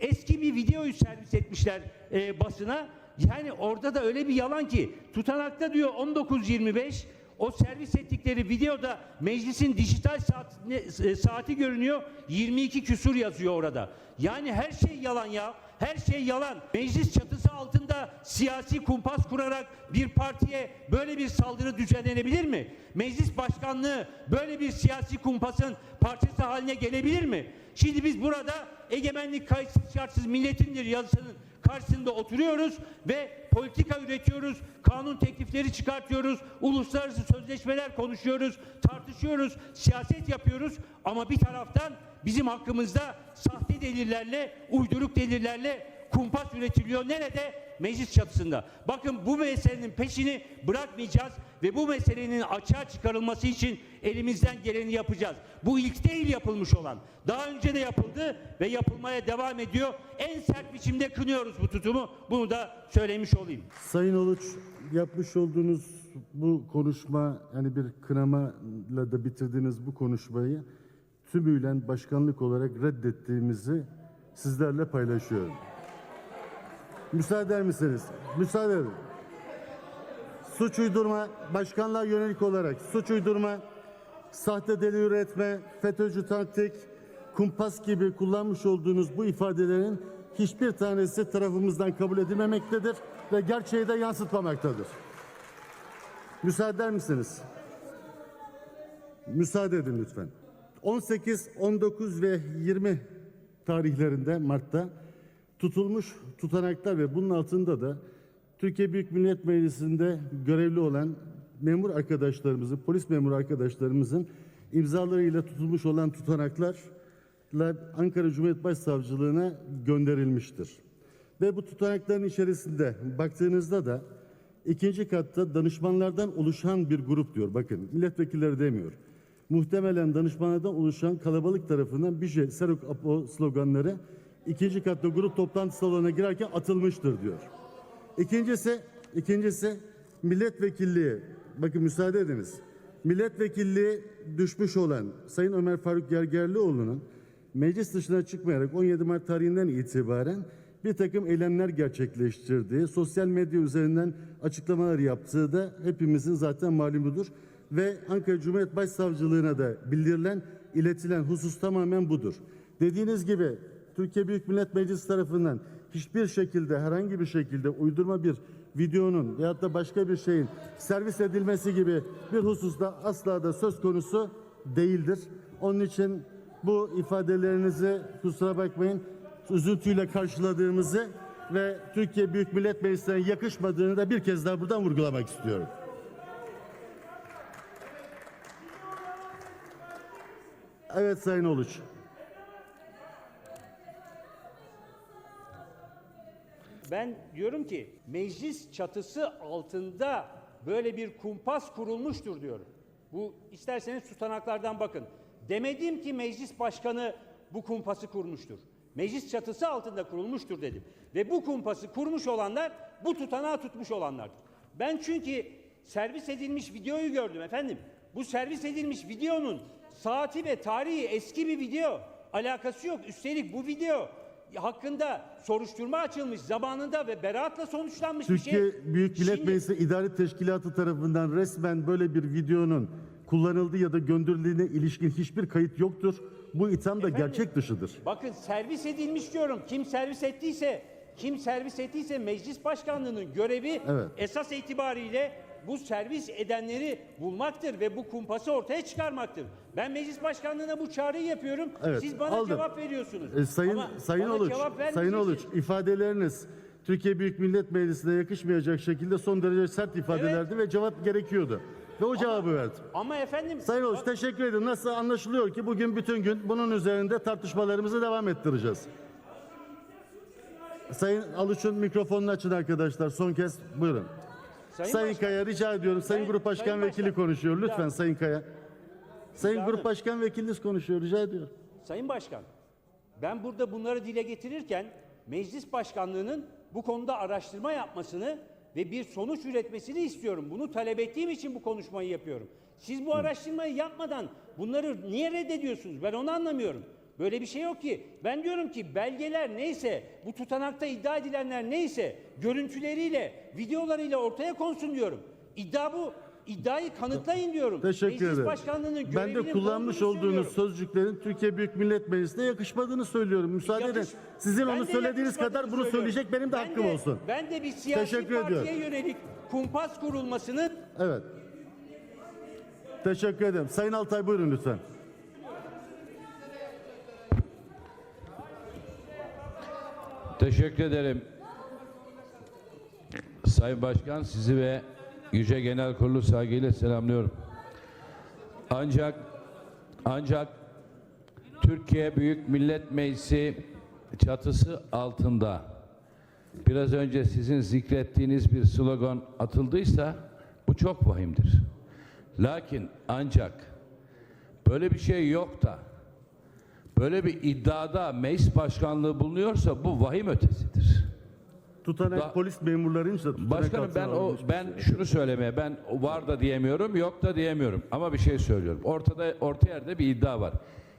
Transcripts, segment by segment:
Eski bir videoyu servis etmişler e, basına. Yani orada da öyle bir yalan ki tutanakta diyor 19.25 o servis ettikleri videoda meclisin dijital saat, e, saati görünüyor 22 küsur yazıyor orada. Yani her şey yalan ya. Her şey yalan. Meclis çatısı altında siyasi kumpas kurarak bir partiye böyle bir saldırı düzenlenebilir mi? Meclis başkanlığı böyle bir siyasi kumpasın parçası haline gelebilir mi? Şimdi biz burada egemenlik kayıtsız şartsız milletindir yazısının karşısında oturuyoruz ve politika üretiyoruz, kanun teklifleri çıkartıyoruz, uluslararası sözleşmeler konuşuyoruz, tartışıyoruz, siyaset yapıyoruz ama bir taraftan bizim hakkımızda sahte delillerle, uyduruk delillerle kumpas üretiliyor. Nerede? Meclis çatısında. Bakın bu meselenin peşini bırakmayacağız ve bu meselenin açığa çıkarılması için elimizden geleni yapacağız. Bu ilk değil yapılmış olan. Daha önce de yapıldı ve yapılmaya devam ediyor. En sert biçimde kınıyoruz bu tutumu. Bunu da söylemiş olayım. Sayın Oluç yapmış olduğunuz bu konuşma hani bir kınamayla da bitirdiğiniz bu konuşmayı tümüyle başkanlık olarak reddettiğimizi sizlerle paylaşıyorum. Müsaade misiniz? Müsaade edin. Suç uydurma, başkanlığa yönelik olarak suç uydurma, sahte delil üretme, FETÖ'cü taktik, kumpas gibi kullanmış olduğunuz bu ifadelerin hiçbir tanesi tarafımızdan kabul edilmemektedir ve gerçeği de yansıtmamaktadır. Müsaade misiniz? Müsaade edin lütfen. 18, 19 ve 20 tarihlerinde Mart'ta tutulmuş tutanaklar ve bunun altında da Türkiye Büyük Millet Meclisi'nde görevli olan memur arkadaşlarımızın, polis memur arkadaşlarımızın imzalarıyla tutulmuş olan tutanaklarla Ankara Cumhuriyet Başsavcılığına gönderilmiştir. Ve bu tutanakların içerisinde baktığınızda da ikinci katta danışmanlardan oluşan bir grup diyor. Bakın milletvekilleri demiyor. Muhtemelen danışmanlardan oluşan kalabalık tarafından bir şey Serok Apo sloganları ikinci katta grup toplantı salonuna girerken atılmıştır diyor. İkincisi, ikincisi milletvekilliği. Bakın müsaade ediniz. Milletvekilliği düşmüş olan Sayın Ömer Faruk Gergerlioğlu'nun meclis dışına çıkmayarak 17 Mart tarihinden itibaren bir takım eylemler gerçekleştirdiği, sosyal medya üzerinden açıklamalar yaptığı da hepimizin zaten malumudur. Ve Ankara Cumhuriyet Başsavcılığına da bildirilen, iletilen husus tamamen budur. Dediğiniz gibi Türkiye Büyük Millet Meclisi tarafından hiçbir şekilde herhangi bir şekilde uydurma bir videonun veyahut da başka bir şeyin servis edilmesi gibi bir hususta asla da söz konusu değildir. Onun için bu ifadelerinizi kusura bakmayın üzüntüyle karşıladığımızı ve Türkiye Büyük Millet Meclisi'ne yakışmadığını da bir kez daha buradan vurgulamak istiyorum. Evet Sayın Oluç. Ben diyorum ki meclis çatısı altında böyle bir kumpas kurulmuştur diyorum. Bu isterseniz tutanaklardan bakın. Demedim ki meclis başkanı bu kumpası kurmuştur. Meclis çatısı altında kurulmuştur dedim. Ve bu kumpası kurmuş olanlar bu tutanağı tutmuş olanlardır. Ben çünkü servis edilmiş videoyu gördüm efendim. Bu servis edilmiş videonun saati ve tarihi eski bir video. Alakası yok. Üstelik bu video hakkında soruşturma açılmış zamanında ve beraatla sonuçlanmış bir şey. Türkiye Büyük Millet Şimdi- Meclisi İdare Teşkilatı tarafından resmen böyle bir videonun kullanıldığı ya da gönderildiğine ilişkin hiçbir kayıt yoktur. Bu itham da Efendim? gerçek dışıdır. Bakın servis edilmiş diyorum. Kim servis ettiyse, kim servis ettiyse meclis başkanlığının görevi Evet. esas itibariyle bu servis edenleri bulmaktır ve bu kumpası ortaya çıkarmaktır. Ben meclis başkanlığına bu çağrıyı yapıyorum. Evet, Siz bana aldım. cevap veriyorsunuz. E, sayın Ama Sayın Oluç, Sayın. Oluç ifadeleriniz Türkiye Büyük Millet Meclisi'ne yakışmayacak şekilde son derece sert ifadelerdi ve cevap gerekiyordu. Ve o cevabı verdim. Ama efendim Sayın Oluç teşekkür ederim. Nasıl anlaşılıyor ki bugün bütün gün bunun üzerinde tartışmalarımızı devam ettireceğiz. Sayın Aluç'un mikrofonunu açın arkadaşlar. Son kez buyurun. Sayın Sayın, Başkan- Kaya rica ediyorum. Sayın, Sayın- Grup Başkan Sayın Vekili Başkan. konuşuyor. Lütfen. Sayın Kaya. Sayın Grup? Başkan Vekiliniz konuşuyor. Rica ediyorum. Sayın Başkan, ben burada bunları dile getirirken meclis başkanlığının bu konuda araştırma yapmasını ve bir sonuç üretmesini istiyorum. Bunu talep ettiğim için bu konuşmayı yapıyorum. Siz bu araştırmayı yapmadan bunları niye reddediyorsunuz? Ben onu anlamıyorum. Böyle bir şey yok ki. Ben diyorum ki belgeler neyse, bu tutanakta iddia edilenler neyse, görüntüleriyle, videolarıyla ortaya konsun diyorum. İddia bu. İddiayı kanıtlayın diyorum. Teşekkür Meclis ederim. Başkanlığı'nın Ben de kullanmış olduğunuz söylüyorum. sözcüklerin Türkiye Büyük Millet Meclisi'ne yakışmadığını söylüyorum. Müsaade edin. Sizin onu de söylediğiniz kadar bunu söylüyorum. söyleyecek benim de Ben hakkım olsun. Ben de bir siyasi Teşekkür partiye ediyorum. yönelik kumpas kurulmasının Evet. Teşekkür ederim. Sayın Altay buyurun lütfen. Teşekkür ederim. Sayın Başkan sizi ve Yüce Genel Kurulu saygıyla selamlıyorum. Ancak ancak Türkiye Büyük Millet Meclisi çatısı altında biraz önce sizin zikrettiğiniz bir slogan atıldıysa bu çok vahimdir. Lakin ancak böyle bir şey yok da böyle bir iddiada meclis başkanlığı bulunuyorsa bu vahim ötesidir. Tutanak Da- polis memurlarınca tutanak Başkanım ben o ben şey. şunu söylemeye ben var da diyemiyorum yok da diyemiyorum ama bir şey söylüyorum. Ortada orta yerde bir iddia var.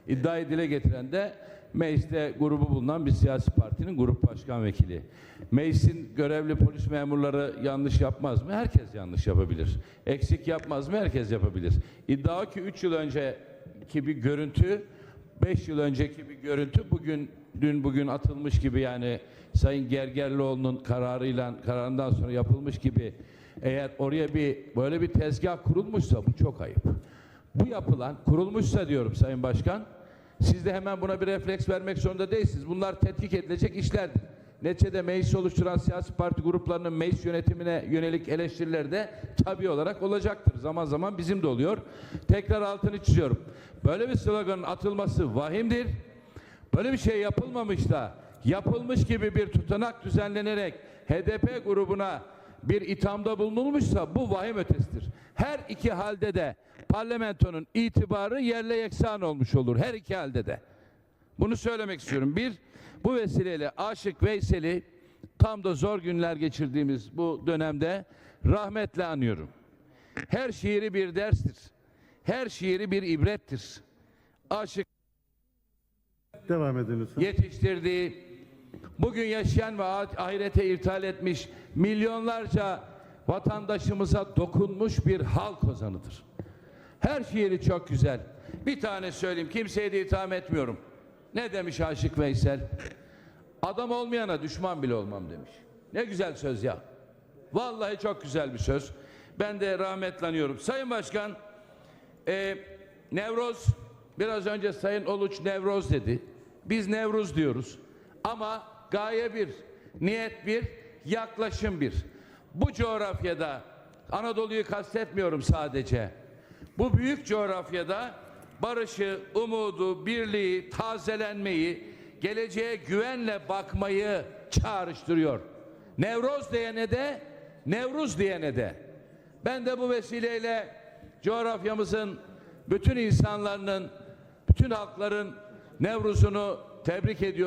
İddiayı dile getiren de mecliste grubu bulunan bir siyasi partinin grup başkan vekili. Meclisin görevli polis memurları yanlış yapmaz mı? Herkes yanlış yapabilir. Eksik yapmaz mı? Herkes yapabilir. İddia ki 3 yıl önceki bir görüntü 5 yıl önceki bir görüntü bugün dün bugün atılmış gibi yani Sayın Gergerlioğlu'nun kararıyla kararından sonra yapılmış gibi eğer oraya bir böyle bir tezgah kurulmuşsa bu çok ayıp. Bu yapılan kurulmuşsa diyorum Sayın Başkan siz de hemen buna bir refleks vermek zorunda değilsiniz. Bunlar tetkik edilecek işlerdir. Neticede meclis oluşturan siyasi parti gruplarının meclis yönetimine yönelik eleştirileri de tabii olarak olacaktır. Zaman zaman bizim de oluyor. Tekrar altını çiziyorum. Böyle bir sloganın atılması vahimdir. Böyle bir şey yapılmamış da yapılmış gibi bir tutanak düzenlenerek HDP grubuna bir ithamda bulunulmuşsa bu vahim ötesidir. Her iki halde de parlamentonun itibarı yerle yeksan olmuş olur. Her iki halde de. Bunu söylemek istiyorum. Bir, bu vesileyle Aşık Veysel'i tam da zor günler geçirdiğimiz bu dönemde rahmetle anıyorum. Her şiiri bir derstir. Her şiiri bir ibrettir. Aşık Devam edin lütfen. yetiştirdiği, bugün yaşayan ve ah- ahirete irtihal etmiş milyonlarca vatandaşımıza dokunmuş bir halk ozanıdır. Her şiiri çok güzel. Bir tane söyleyeyim, kimseye de itham etmiyorum. Ne demiş Aşık Veysel? Adam olmayana düşman bile olmam demiş. Ne güzel söz ya. Vallahi çok güzel bir söz. Ben de rahmetlanıyorum. Sayın Başkan, e, Nevroz, biraz önce Sayın Oluç Nevroz dedi. Biz Nevruz diyoruz. Ama gaye bir, niyet bir, yaklaşım bir. Bu coğrafyada, Anadolu'yu kastetmiyorum sadece. Bu büyük coğrafyada barışı, umudu, birliği, tazelenmeyi, geleceğe güvenle bakmayı çağrıştırıyor. Nevroz diyene de, Nevruz diyene de. Ben de bu vesileyle coğrafyamızın bütün insanların, bütün halkların Nevruz'unu tebrik ediyorum.